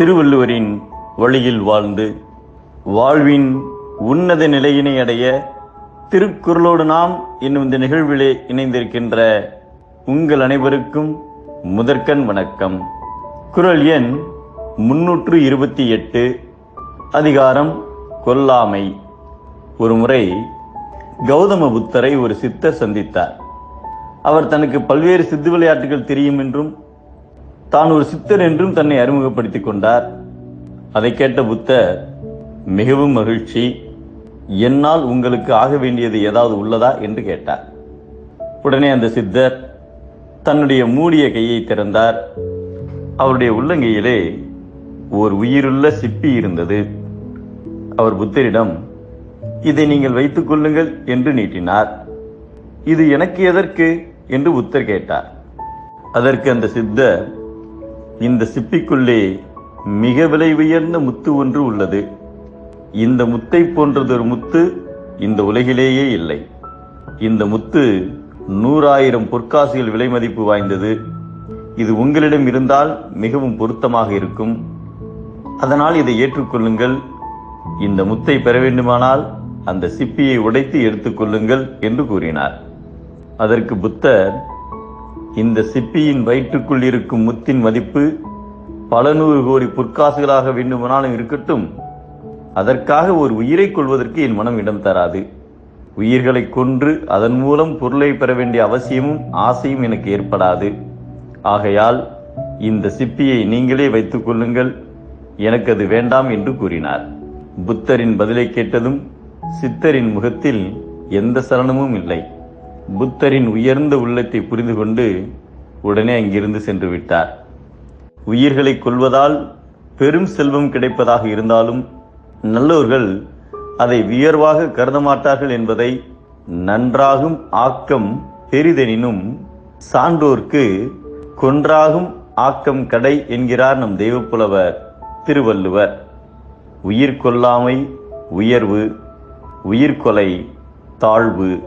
திருவள்ளுவரின் வழியில் வாழ்ந்து வாழ்வின் உன்னத நிலையினை அடைய திருக்குறளோடு நாம் என்னும் இந்த நிகழ்விலே இணைந்திருக்கின்ற உங்கள் அனைவருக்கும் முதற்கண் வணக்கம். குறள் எண் முன்னூற்று இருபத்தி எட்டு அதிகாரம் கொல்லாமை. ஒரு முறை கௌதம புத்தரை ஒரு சித்தர் சந்தித்தார். அவர் தனக்கு பல்வேறு சித்து விளையாட்டுகள் தெரியும் என்றும் தான் ஒரு சித்தர் என்றும் தன்னை அறிமுகப்படுத்திக் கொண்டார். அதை கேட்ட புத்தர் மிகவும் மகிழ்ச்சி என்னால் உங்களுக்கு ஆக வேண்டியது ஏதாவது உள்ளதா என்று கேட்டார். உடனே அந்த சித்தர் தன்னுடைய மூடிய கையை திறந்தார். அவருடைய உள்ளங்கையிலே ஓர் உயிருள்ள சிப்பி இருந்தது. அவர் புத்தரிடம் இதை நீங்கள் வைத்துக் கொள்ளுங்கள் என்று நீட்டினார். இது எனக்கு எதற்கு? என்று புத்தர் கேட்டார். அதற்கு அந்த சித்தர் இந்த சிப்பிக்குள்ளே மிக விலை உயர்ந்த முத்து ஒன்று உள்ளது. இந்த முத்தை போன்றதொரு முத்து இந்த உலகிலேயே இல்லை. இந்த முத்து நூறாயிரம் பொற்காசுகள் விலை மதிப்பு வாய்ந்தது. இது உங்களிடம் இருந்தால் மிகவும் பொருத்தமாக இருக்கும். அதனால் இதை ஏற்றுக்கொள்ளுங்கள். இந்த முத்தை பெற வேண்டுமானால் அந்த சிப்பியை உடைத்து எடுத்துக்கொள்ளுங்கள் என்று கூறினார். அதற்கு புத்தர் இந்த சிப்பியின் வயிற்றுக்குள் இருக்கும் முத்தின் மதிப்பு பல நூறு கோடி பொற்காசுகளாக வேண்டுமானாலும் இருக்கட்டும். அதற்காக ஒரு உயிரை கொள்வதற்கு என் மனம் இடம் தராது. உயிர்களை கொன்று அதன் மூலம் பொருளை பெற வேண்டிய அவசியமும் ஆசையும் எனக்கு ஏற்படாது. ஆகையால் இந்த சிப்பியை நீங்களே வைத்துக் கொள்ளுங்கள். எனக்கு அது வேண்டாம் என்று கூறினார். புத்தரின் பதிலை கேட்டதும் சித்தரின் முகத்தில் எந்த சலனமும் இல்லை. புத்தரின் உயர்ந்த உள்ளத்தை புரிந்து கொண்டு உடனே அங்கிருந்து சென்று விட்டார். உயிர்களை கொல்வதால் பெரும் செல்வம் கிடைப்பதாக இருந்தாலும் நல்லோர்கள் அதை வியர்வாக கருத மாட்டார்கள் என்பதை நன்றாகும் ஆக்கம் பெரிதெனினும் சான்றோர்க்கு கொன்றாகும் ஆக்கம் கடை என்கிறார் நம் தெய்வப்புலவர் திருவள்ளுவர். உயிர் கொல்லாமை உயர்வு உயிர்கொலை தாழ்வு.